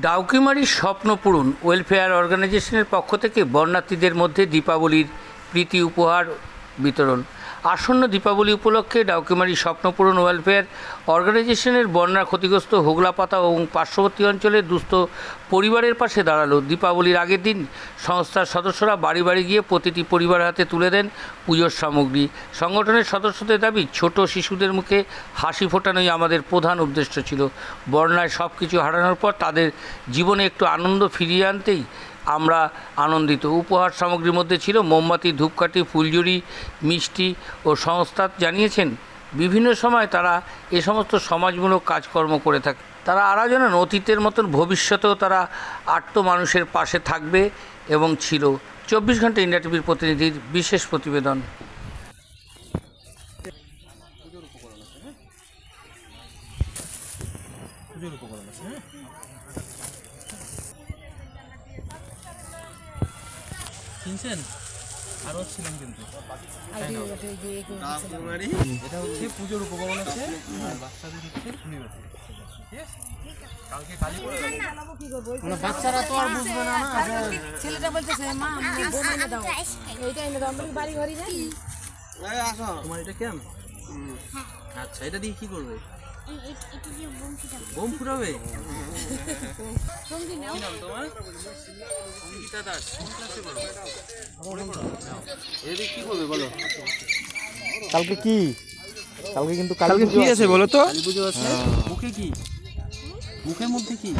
ডাউকিমারির স্বপ্ন পূরণ ওয়েলফেয়ার অর্গানাইজেশনের পক্ষ থেকে বর্ণার্থীদের মধ্যে দীপাবলির প্রীতি উপহার বিতরণ। আসন্ন দীপাবলি উপলক্ষে ডাউকিমারি স্বপ্নপূরণ ওয়েলফেয়ার অর্গানাইজেশনের বন্যা ক্ষতিগ্রস্ত হোগলাপাতা এবং পার্শ্ববর্তী অঞ্চলের দুস্থ পরিবারের পাশে দাঁড়াল দীপাবলির আগের দিন সংস্থার সদস্যরা বাড়ি বাড়ি গিয়ে প্রতিটি পরিবার হাতে তুলে দেন পুজোর সামগ্রী। সংগঠনের সদস্যদের দাবি, ছোট শিশুদের মুখে হাসি ফোটানোই আমাদের প্রধান উদ্দেশ্য ছিল। বন্যায় সব কিছু হারানোর পর তাদের জীবনে একটু আনন্দ ফিরিয়ে আনতেই আমরা আনন্দিত। উপহার সামগ্রীর মধ্যে ছিল মোমবাতি, ধূপকাঠি ফুলঝুরি মিষ্টি ও সংস্থা জানিয়েছেন, বিভিন্ন সময় তারা এ সমস্ত সমাজমূলক কাজকর্ম করে থাকে। তারা আরও জানান, অতীতের মতন ভবিষ্যতেও তারা আটটো মানুষের পাশে থাকবে এবং ছিল। চব্বিশ ঘণ্টা ইন্ডিয়া টিভির প্রতিনিধির বিশেষ প্রতিবেদন। উপকরণ আছে হ্যাঁ? কিনছেন? আরও ছিলেন কিন্তু। এটা হচ্ছে পুজোর উপকরণ আছে আর বাচ্চাদের হচ্ছে মানে বাচ্চারা তো আর বুঝবে না না ছেলেটা বলতেছে মা আমি এনে দাও। এইটা এনে দাও বাড়ি ঘরে যাই তোমার এটা কেন আচ্ছা এটা দিয়ে কি করবে? বোম ফুটাবে? দাস। কি করবে বলো? কালকে কি? কালকে কিন্তু কালকে কি আছে বলো তো? কালী পুজো আছে? মুখে কি? মুখের মধ্যে কি?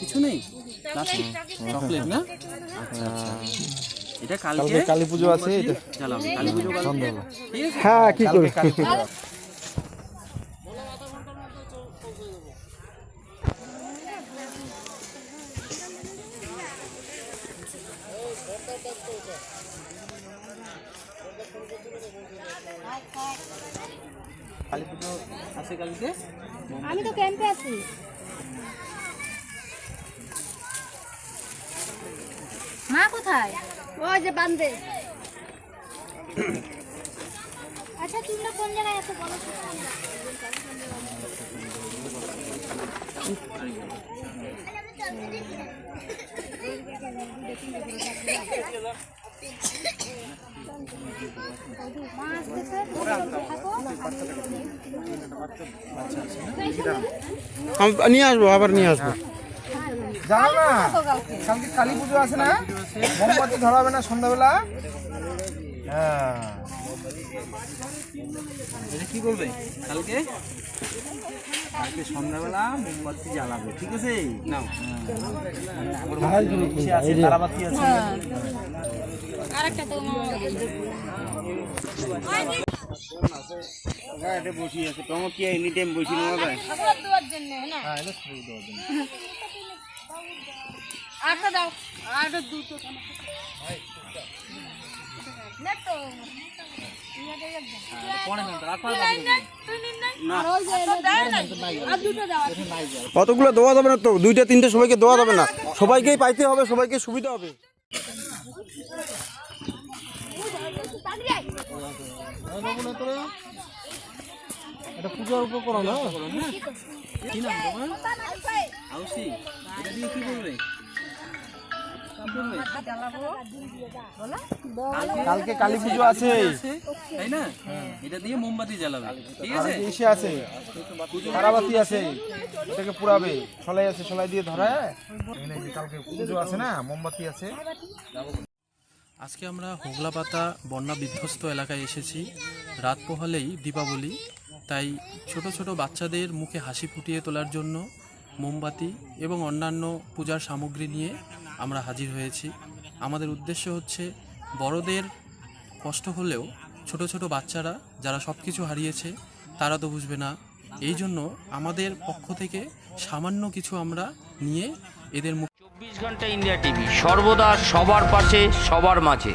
কিছু নেই? চকলেট না? আচ্ছা আচ্ছা। এটা কালকে? কালী পুজো আছে এটা। কালী পুজো আছে? হ্যাঁ কি করবে কালী পুজো আছে কালকে আমি তো ক্যাম্পে আছি। মা কোথায়? ওই যে বান্ধে আচ্ছা তোমরা কোন জায়গায় আছো? বলো নিয়ে আসব আবার নিয়ে আসব জানো না কালকে কালী পুজো আছে না? মোমবাতি ধরাবে না সন্ধ্যাবেলা? হ্যাঁ। এটা কি করবে কালকে? কালকে সন্ধ্যাবেলা মোমবাতি জ্বালাবে ঠিক আছে? নাও। আছে তারাবাতি আছে। আরেকটা তো বসি আছে। তোমার কি এনি টাইম বসি না ঠাকুর দেওয়ার জন্য না? আটটা দাও। আটটা দুটো। না তো পরে কতগুলো দেওয়া যাবে না তো? দুইটা, তিনটে সবাইকে দেওয়া যাবে না। সবাইকেই পাইতে হবে, সবাইকে সুবিধা হবে। এটা কালকে কালী পুজো আছে। তাই না? এটা দিয়ে মোমবাতি জ্বালাবে। ঠিক আছে? ইসে আছে। তারাবাতি আছে। এটাকে পুরাবে। সলাই আছে সলাই দিয়ে যে কালকে পুজো আছে না মোমবাতি আছে। আজকে আমরা হোগলাপাতা বন্যা বিধ্বস্ত এলাকায় এসেছি। রাত পোহালেই দীপাবলি। তাই ছোট ছোট বাচ্চাদের মুখে হাসি ফুটিয়ে তোলার জন্য মোমবাতি এবং অন্যান্য পূজার সামগ্রী নিয়ে আমরা হাজির হয়েছি। আমাদের উদ্দেশ্য হচ্ছে, বড়দের কষ্ট হলেও ছোট ছোট বাচ্চারা যারা সব কিছু হারিয়েছে, তারা তো বুঝবে না। এই জন্য আমাদের পক্ষ থেকে সামান্য কিছু আমরা নিয়ে এদের মুখ চব্বিশ ঘণ্টা ইন্ডিয়া টিভি, সর্বদা সবার পাশে, সবার মাঝে।